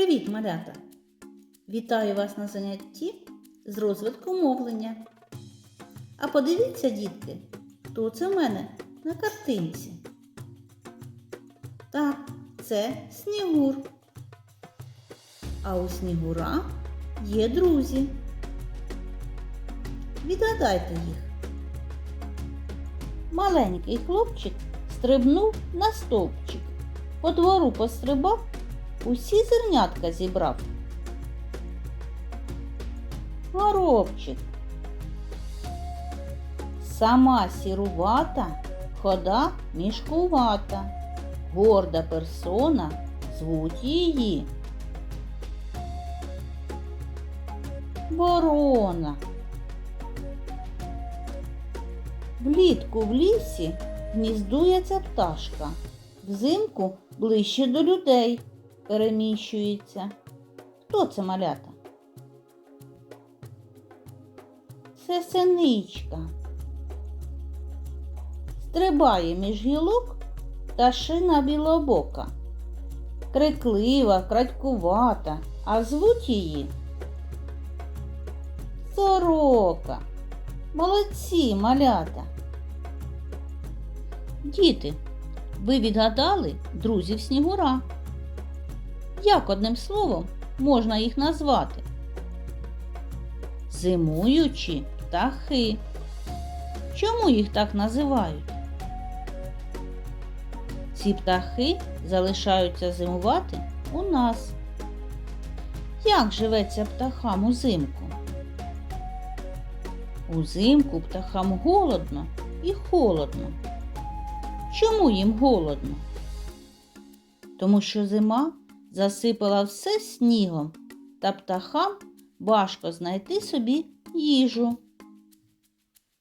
Привіт, малята! Вітаю вас на занятті з розвитку мовлення. А подивіться, дітки, хто це в мене на картинці? Так, це снігур. А у снігура є друзі. Відгадайте їх. Маленький хлопчик стрибнув на стовпчик, по двору пострибав, усі зернятка зібрав. Горобчик. Сама сірувата, хода мішкувата, горда персона, звуть її. Ворона. Влітку в лісі гніздується пташка, взимку ближче до людей переміщується. Хто це малята? Це синичка. Стрибає між гілок пташина білобока. Криклива, крадькувата, а звуть її сорока. Молодці, малята. Діти, ви відгадали друзів Снігура. Як одним словом можна їх назвати? Зимуючі птахи. Чому їх так називають? Ці птахи залишаються зимувати у нас. Як живеться птахам узимку? Узимку птахам голодно і холодно. Чому їм голодно? Тому що зима засипала все снігом, та птахам важко знайти собі їжу.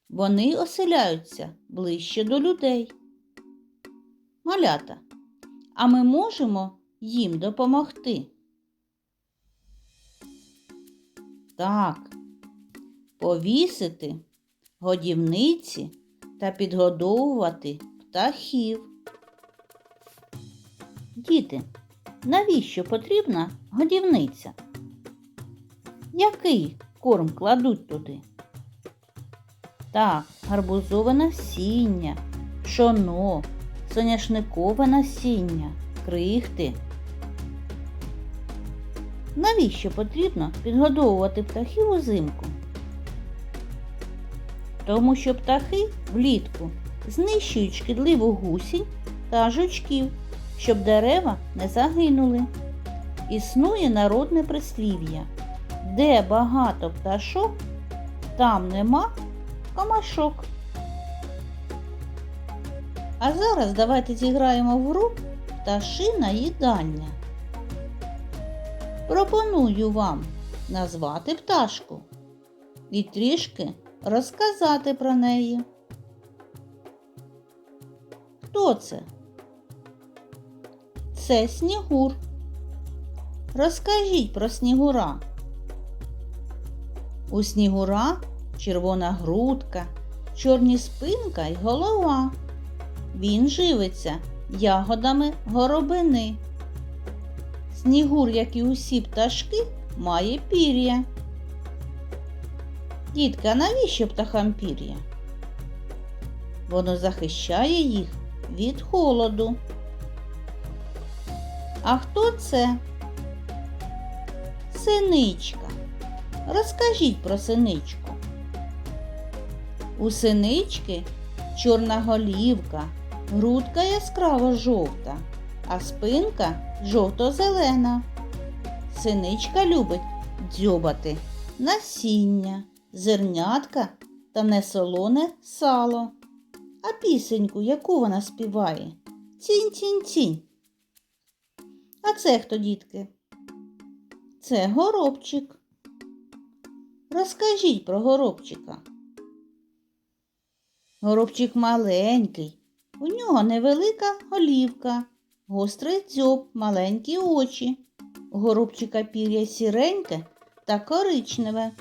Вони оселяються ближче до людей. Малята, а ми можемо їм допомогти? Так, повісити годівниці та підгодовувати птахів. Діти, навіщо потрібна годівниця? Який корм кладуть туди? Так, гарбузове насіння, пшоно, соняшникове насіння, крихти. Навіщо потрібно підгодовувати птахів узимку? Тому що птахи влітку знищують шкідливу гусінь та жучків, щоб дерева не загинули. Існує народне прислів'я. Де багато пташок, там нема комашок. А зараз давайте зіграємо в гру пташина їдання. Пропоную вам назвати пташку і трішки розказати про неї. Хто це? Це снігур. Розкажіть про снігура. У снігура червона грудка, чорні спинка й голова. Він живиться ягодами горобини. Снігур, як і усі пташки, має пір'я. Дітка, навіщо птахам пір'я? Воно захищає їх від холоду. А хто це? Синичка. Розкажіть про синичку. У синички чорна голівка, грудка яскраво жовта, а спинка жовто-зелена. Синичка любить дзьобати насіння, зернятка та несолоне сало. А пісеньку, яку вона співає? Цінь-цінь-цінь. А це хто, дітки? Це горобчик. Розкажіть про горобчика. Горобчик маленький, у нього невелика голівка, гострий дзьоб, маленькі очі. У горобчика пір'я сіреньке та коричневе.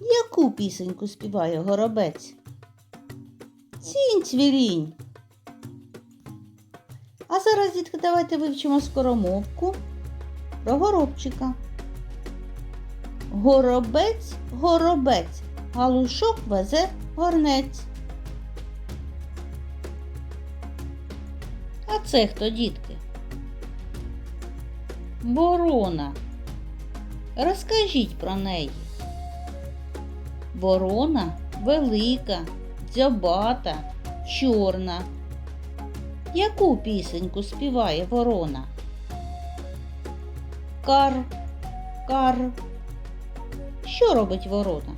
Яку пісеньку співає горобець? Цінь цвірінь. Зараз, дітки, давайте вивчимо скоромовку про горобчика. Горобець, горобець, галушок везе горнець. А це хто, дітки? Ворона. Розкажіть про неї. Ворона велика, дзьобата, чорна. Яку пісеньку співає ворона? Кар, кар. Що робить ворона?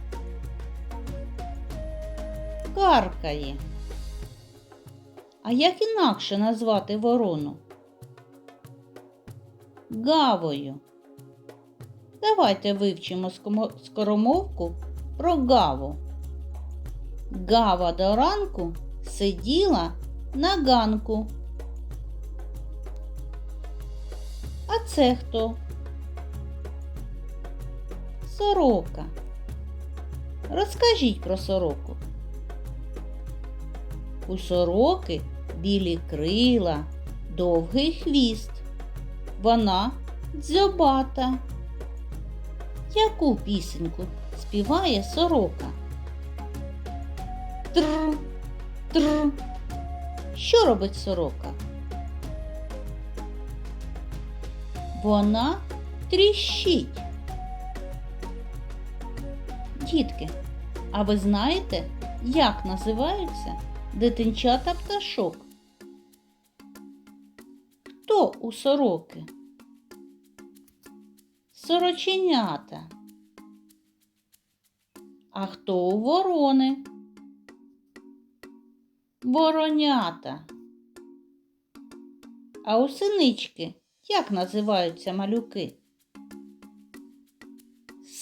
Каркає. А як інакше назвати ворону? Гавою. Давайте вивчимо скоромовку про гаву. Гава до ранку сиділа на ганку. А це хто? Сорока. Розкажіть про сороку. У сороки білі крила, довгий хвіст. Вона дзьобата. Яку пісеньку співає сорока? Тр, тр. Що робить сорока? Вона тріщить. Дітки, а ви знаєте, як називаються дитинчата пташок? Хто у сороки? Сороченята. А хто у ворони? Воронята. А у синички як називаються малюки?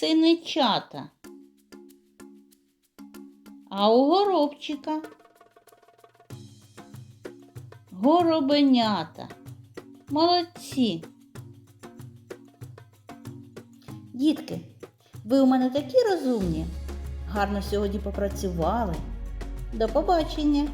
Синичата. А у горобчика? Горобенята. Молодці. Дітки, ви у мене такі розумні. Гарно сьогодні попрацювали. До побачення!